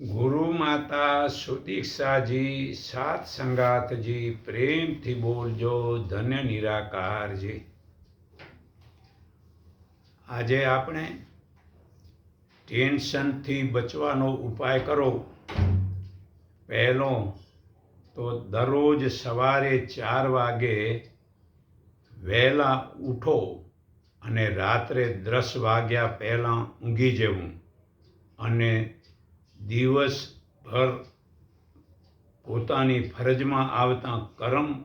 ગુરુ માતા સુદીક્ષાજી, સાત સંગાતજી, પ્રેમથી બોલજો, ધન્ય નિરાકારજી. આજે આપણે ટેન્શનથી બચવાનો ઉપાય કરો. પહેલો તો દરરોજ સવારે ચાર વાગે વહેલા ઉઠો અને રાત્રે દસ વાગ્યા પહેલાં ઊંઘી જવું અને દિવસભર પોતાની ફરજમાં આવતા કરમ,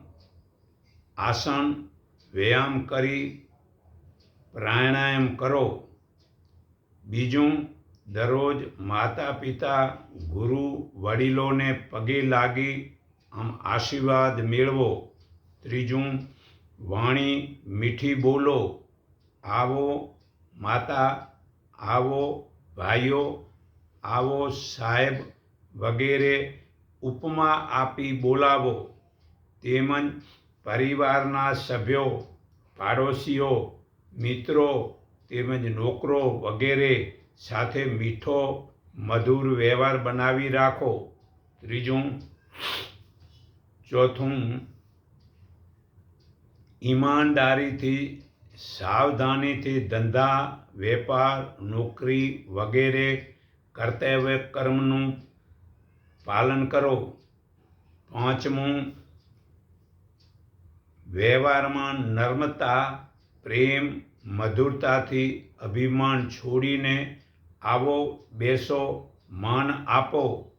આસન, વ્યાયામ કરી પ્રાણાયામ કરો. બીજું, દરરોજ માતા પિતા ગુરુ, વડીલોને પગે લાગી આમ આશીર્વાદ મેળવો. ત્રીજું, વાણી મીઠી બોલો. આવો માતા, આવો ભાઈઓ આવો સાહેબ વગેરે ઉપમા આપી બોલાવો. તેમજ પરિવારના સભ્યો, પાડોશીઓ, મિત્રો, તેમજ નોકરો વગેરે સાથે મીઠો, મધુર વ્યવહાર બનાવી રાખો. ત્રીજું, ચોથું, ઈમાનદારીથી, સાવધાનીથી ધંધા, વેપાર, નોકરી વગેરે કર્તવ્ય કર્મનું પાલન કરો. પાંચમું, વ્યવહારમાં નર્મતા, પ્રેમ, મધુરતાથી અભિમાન છોડીને આવો, બેસો, માન આપો.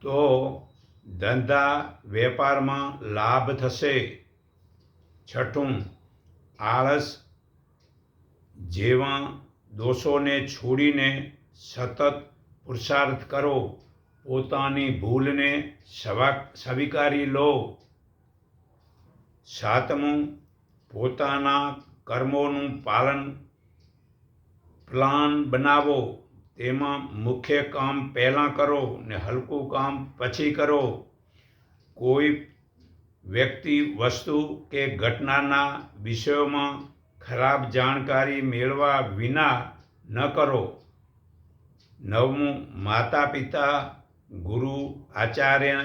તો ધંધા વેપારમાં લાભ થશે. છઠ્ઠું, આળસ જેવા દોષોને છોડીને સતત પુરુષાર્થ કરો, પોતાની ભૂલને સ્વા, સ્વીકારી લો. સાતમું, પોતાના કર્મોનું પાલન, પ્લાન બનાવો. તેમાં મુખ્ય કામ પહેલાં કરો ને હલકું કામ પછી કરો. કોઈ વ્યક્તિ વસ્તુ કે ઘટનાના વિષયોમાં ખરાબ જાણકારી મેળવા વિના ન કરો. નવમું માતા પિતા ગુરુ, આચાર્ય,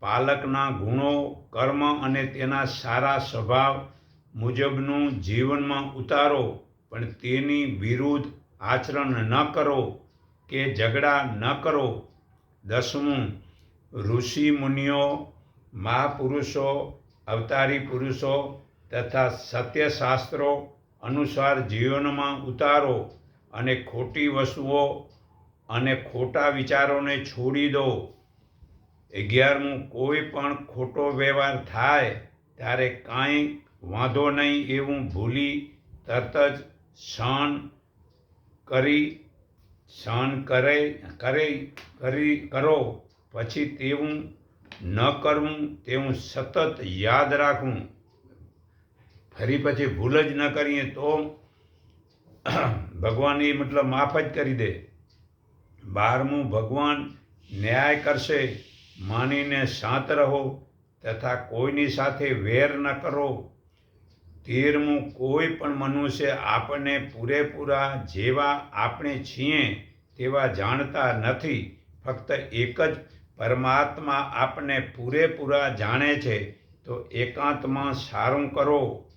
પાલકના ગુણો, કર્મ અને તેના સારા સ્વભાવ મુજબનું જીવનમાં ઉતારો, પણ તેની વિરુદ્ધ આચરણ ન કરો કે ઝઘડા ન કરો. દસમું, ઋષિ મુનિઓ, મહાપુરુષો, અવતારી પુરુષો તથા સત્યશાસ્ત્રો અનુસાર જીવનમાં ઉતારો અને ખોટી વસ્તુઓ અને ખોટા વિચારોને છોડી દો. અગિયારમું, કોઈ પણ ખોટો વ્યવહાર થાય ત્યારે કાંઈ વાંધો નહીં એવું ભૂલી તરત જ સહન કરી, સહન કરે કરે, કરી, કરો. પછી તેવું ન કરવું, તેવું સતત યાદ રાખવું. ફરી પછી ભૂલ જ ન કરીએ તો ભગવાન એ મતલબ માફ જ કરી દે. બારમું ભગવાન ન્યાય કરશે, માનીને શાંત રહો તથા કોઈની સાથે વેર ન કરો. તેરમું, કોઈ પણ મનુષ્ય આપણને પૂરેપૂરા જેવા આપણે છીએ તેવા જાણતા નથી. ફક્ત એક જ પરમાત્મા આપણને પૂરેપૂરા જાણે છે, તો એકાંતમાં સારું કરો.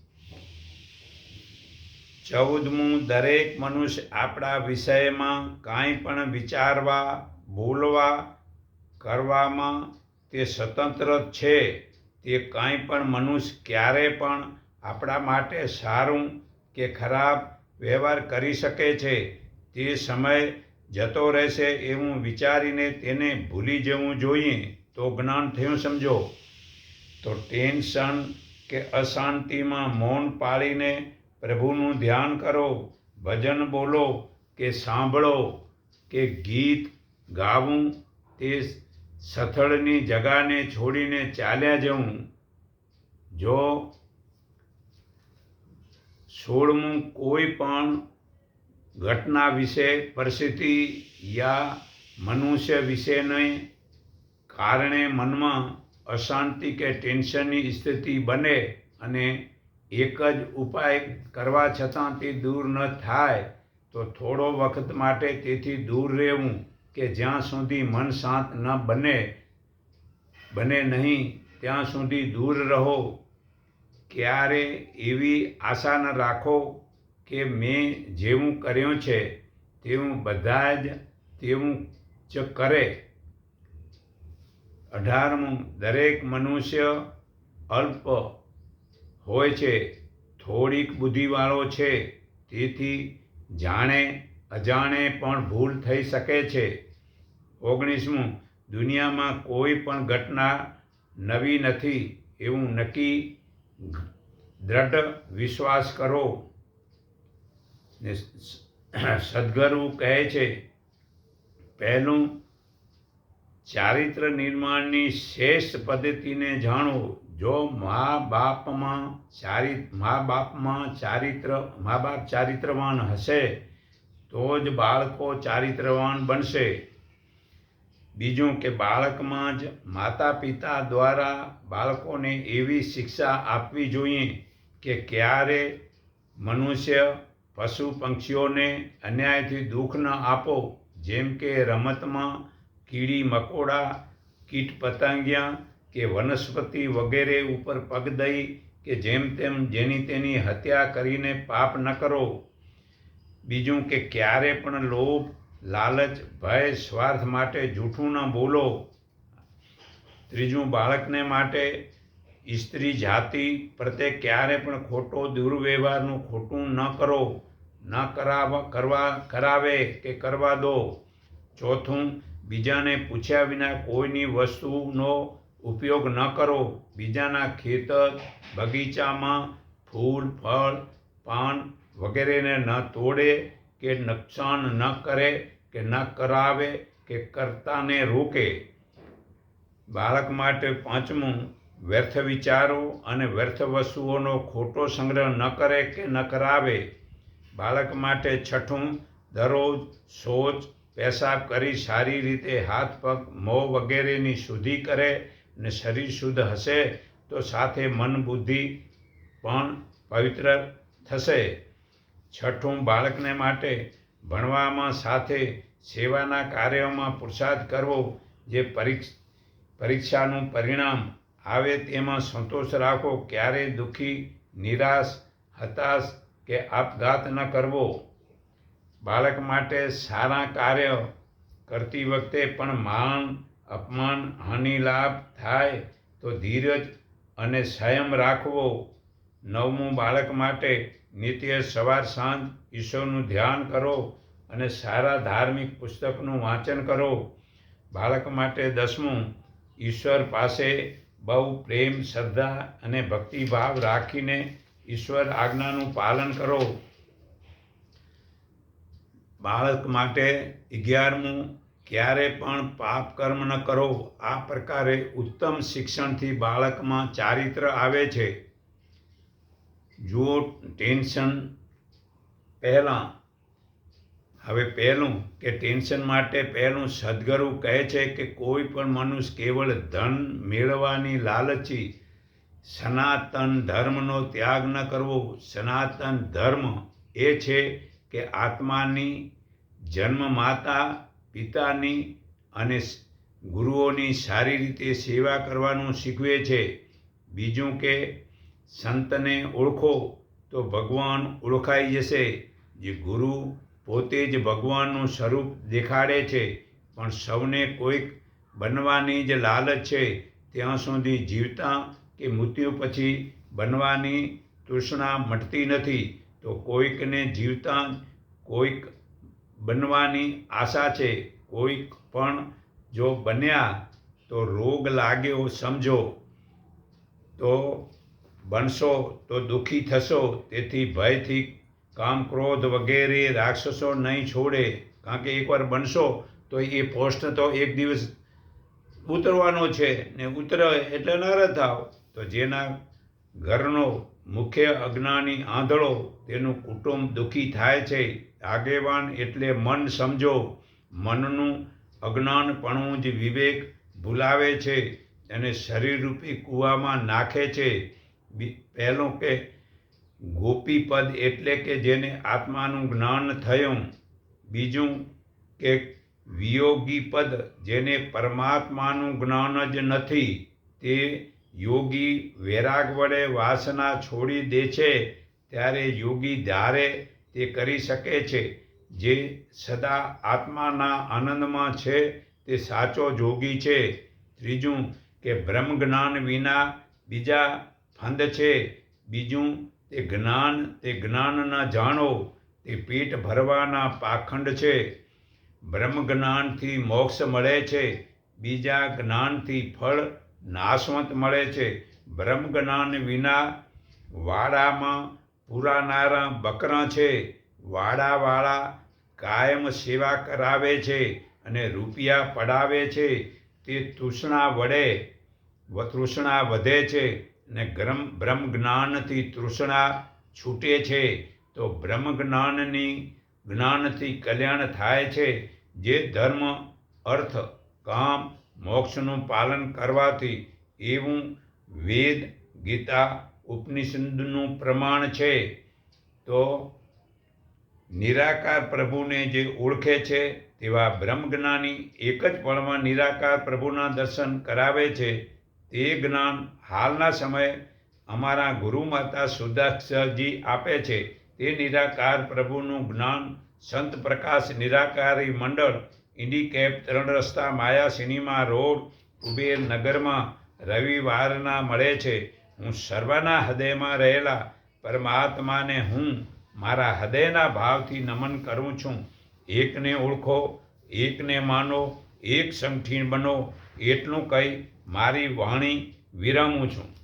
ચૌદમું દરેક મનુષ્ય આપણા વિષયમાં કાંઈ પણ વિચારવા, બોલવા, કરવામાં તે સ્વતંત્ર છે. તે કાંઈ પણ મનુષ્ય ક્યારે પણ આપણા માટે સારું કે ખરાબ વ્યવહાર કરી શકે છે, તે સમય જતો રહેશે એવું વિચારીને તેને ભૂલી જવું જોઈએ. તો જ્ઞાન થયું સમજો. તો ટેન્શન કે અશાંતિમાં મૌન પાળીને પ્રભુનું ધ્યાન કરો, ભજન બોલો કે સાંભળો, કે ગીત ગાવું, તે સથળની જગાને છોડીને ચાલ્યા જવું. જો સોળમું કોઈ પણ ઘટના વિશે પરિસ્થિતિ યા મનુષ્ય વિશેને કારણે મનમાં અશાંતિ કે ટેન્શનની સ્થિતિ બને અને એક જ ઉપાય કરવા છતાં તે દૂર ન થાય, તો થોડો વખત માટે તેથી દૂર રહેવું કે જ્યાં સુધી મન શાંત ન બને બને નહીં, ત્યાં સુધી દૂર રહો. ક્યારે એવી આશા ન રાખો કે મેં જેવું કર્યું છે, તેવું બધા જ તેવું જ કરે. અઢારમું, દરેક મનુષ્ય અલ્પ હોય છે. થોડીક બુદ્ધિવાળો છે. તેથી જાણે, અજાણે પણ ભૂલ થઈ શકે છે. ઓગણીસમું, દુનિયામાં કોઈ પણ ઘટના નવી નથી. એવું નક્કી દ્રઢ વિશ્વાસ કરો. ને કહે છે, પહેલું ચારિત્ર નિર્માણની શ્રેષ્ઠ પદ્ધતિને જાણો. જો મા બાપમાં ચારિ મા બાપમાં ચારિત્ર મા બાપ ચારિત્રવાન હશે, તો જ બાળકો ચારિત્રવાન બનશે. બીજું કે બાળકમાં જ માતા પિતા દ્વારા બાળકોને એવી શિક્ષા આપવી જોઈએ કે ક્યારે મનુષ્ય પશુ પંક્ષીઓને અન્યાયથી દુઃખ ન આપો. જેમ કે રમતમાં કીડી મકોડા કીટ પતંગિયા કે વનસ્પતિ વગેરે ઉપર પગ દઈ કે જેમ તેમ જેની તેની હત્યા કરીને પાપ ન કરો. બીજું કે ક્યારે પણ લોભ, લાલચ, ભય, સ્વાર્થ માટે જૂઠું ન બોલો. ત્રીજું, બાળકને માટે સ્ત્રી જાતિ પ્રત્યે ક્યારે પણ ખોટો દુર્વ્યવહારનું ખોટું ન કરો. ન કરાવ, કરવા, કરાવે કે કરવા દો. ચોથું, બીજાને પૂછ્યા વિના કોઈની વસ્તુનો ઉપયોગ ન કરો. બીજાના ખેતર, બગીચામાં ફૂલ, ફળ, પાન વગેરેને ન તોડે કે નુકસાન ન કરે, કે ન કરાવે, કે કરતાને રોકે. બાળક માટે પાંચમું, વ્યર્થ વિચારો અને વ્યર્થ વસ્તુઓનો ખોટો સંગ્રહ ન કરે કે ન કરાવે. બાળક માટે છઠ્ઠું, દરરોજ શૌચ પેશાબ કરી સારી રીતે હાથ પગ, મોં વગેરેની શુદ્ધિ કરે ને શરીર શુદ્ધ હશે તો સાથે મન બુદ્ધિ પણ પવિત્ર થશે. છઠ્ઠું, બાળકને માટે ભણવામાં સાથે સેવાના કાર્યોમાં પુરુષાર્થ કરવો જે પરીક્ષાનું પરિણામ આવે તેમાં સંતોષ રાખો. ક્યારેય દુઃખી, નિરાશ, હતાશ કે આપઘાત ન કરવો. બાળક માટે સારા કાર્ય કરતી વખતે પણ માન અપમાન, હાનિ, લાભ થાય તો ધીરજ અને સંયમ રાખવો નવમું બાળક માટે નિત્ય સવાર સાંજ ઈશ્વરનું ધ્યાન કરો અને સારા ધાર્મિક પુસ્તકનું વાંચન કરો. બાળક માટે દસમું, ઈશ્વર પાસે બહુ પ્રેમ, શ્રદ્ધા અને ભક્તિભાવ રાખીને ઈશ્વર આજ્ઞાનું પાલન કરો. બાળક માટે અગિયારમું ક્યારે પણ પાપ કર્મ ન કરો. આ પ્રકારે ઉત્તમ શિક્ષણથી બાળકમાં ચારિત્ર આવે છે. જુઓ, ટેન્શન પહેલાં. હવે પહેલું કે ટેન્શન માટે પહેલું સદગુરુ કહે છે કે કોઈ પણ મનુષ્ય કેવળ ધન મેળવવાની લાલચી સનાતન ધર્મનો ત્યાગ ન કરવો. સનાતન ધર્મ એ છે કે આત્માની જન્મ માતા પિતાની અને ગુરુઓની સારી રીતે સેવા કરવાનું શીખવે છે. બીજું કે, સંતને ઓળખો તો ભગવાન ઓળખાઈ જશે. જે ગુરુ પોતે જ ભગવાનનું સ્વરૂપ દેખાડે છે, પણ સૌને કોઈક બનવાની જ લાલચ છે. ત્યાં સુધી જીવતા કે મૃત્યુ પછી બનવાની તૃષ્ણા મટતી નથી. તો કોઈકને જીવતા કોઈક બનવાની આશા છે. કોઈ પણ જો બન્યા તો રોગ લાગ્યો સમજો. તો બનશો, તો દુઃખી થશો. તેથી ભયથી કામ ક્રોધ વગેરે રાક્ષસો નહીં છોડે. કારણ કે એકવાર બનશો તો એ પોસ્ટ તો એક દિવસ ઉતરવાનો છે. ને ઉતરે એટલે નર થાવ તો જેના ઘરનો મુખ્ય અજ્ઞાની આંધળો તેનું કુટુંબ દુઃખી થાય છે. આગેવાન એટલે મન સમજો, મનનું અજ્ઞાનપણું જ વિવેક ભૂલાવે છે અને શરીરરૂપી કૂવામાં નાખે છે. પહેલું કે ગોપીપદ એટલે કે જેને આત્માનું જ્ઞાન થયું. બીજું કે વિયોગી પદ જેને પરમાત્માનું જ્ઞાન જ નથી, તે યોગી વૈરાગ વડે વાસના છોડી દે છે, ત્યારે યોગી ધારે તે કરી શકે છે. જે સદા આત્માના આનંદમાં છે, તે સાચો જોગી છે. ત્રીજું કે બ્રહ્મ જ્ઞાન વિના બીજા ફંદ છે. બીજું, તે જ્ઞાન તે જ્ઞાન ન જાણો, તે પેટ ભરવાના પાખંડ છે. બ્રહ્મ જ્ઞાનથી મોક્ષ મળે છે. બીજા જ્ઞાનથી ફળ નાશવંત મળે છે. બ્રહ્મજ્ઞાન વિના વાડામાં પુરાનારા બકરા છે. વાડાવાળા કાયમ સેવા કરાવે છે અને રૂપિયા પડાવે છે. તે તૃષ્ણા વડે તૃષ્ણા વધે છે અને બ્રહ્મ જ્ઞાનથી તૃષ્ણા છૂટે છે. તો બ્રહ્મજ્ઞાનની જ્ઞાનથી કલ્યાણ થાય છે. જે ધર્મ, અર્થ, કામ મોક્ષનું પાલન કરવાથી એવું વેદ, ગીતા, ઉપનિષદનું પ્રમાણ છે, તો નિરાકાર પ્રભુને જે ઓળખે છે, તેવા બ્રહ્મજ્ઞાની એક જ પળમાં નિરાકાર પ્રભુના દર્શન કરાવે છે, તે જ્ઞાન હાલના સમયે અમારા ગુરુ માતા સુદાક્ષજી આપે છે, તે નિરાકાર પ્રભુનું જ્ઞાન સંત પ્રકાશ નિરાકારી મંડળ ઇન્ડિકેપ ત્રણ રસ્તા માયા સિનેમા રોડ કુબેર નગરમાં રવિવારના મળે છે. હું સર્વના હૃદયમાં રહેલા પરમાત્માને હું મારા હૃદયના ભાવથી નમન કરું છું. એકને ઓળખો, એકને માનો, એક સંઠીણ બનો, એટલું કહી મારી વાણી વિરમું છું.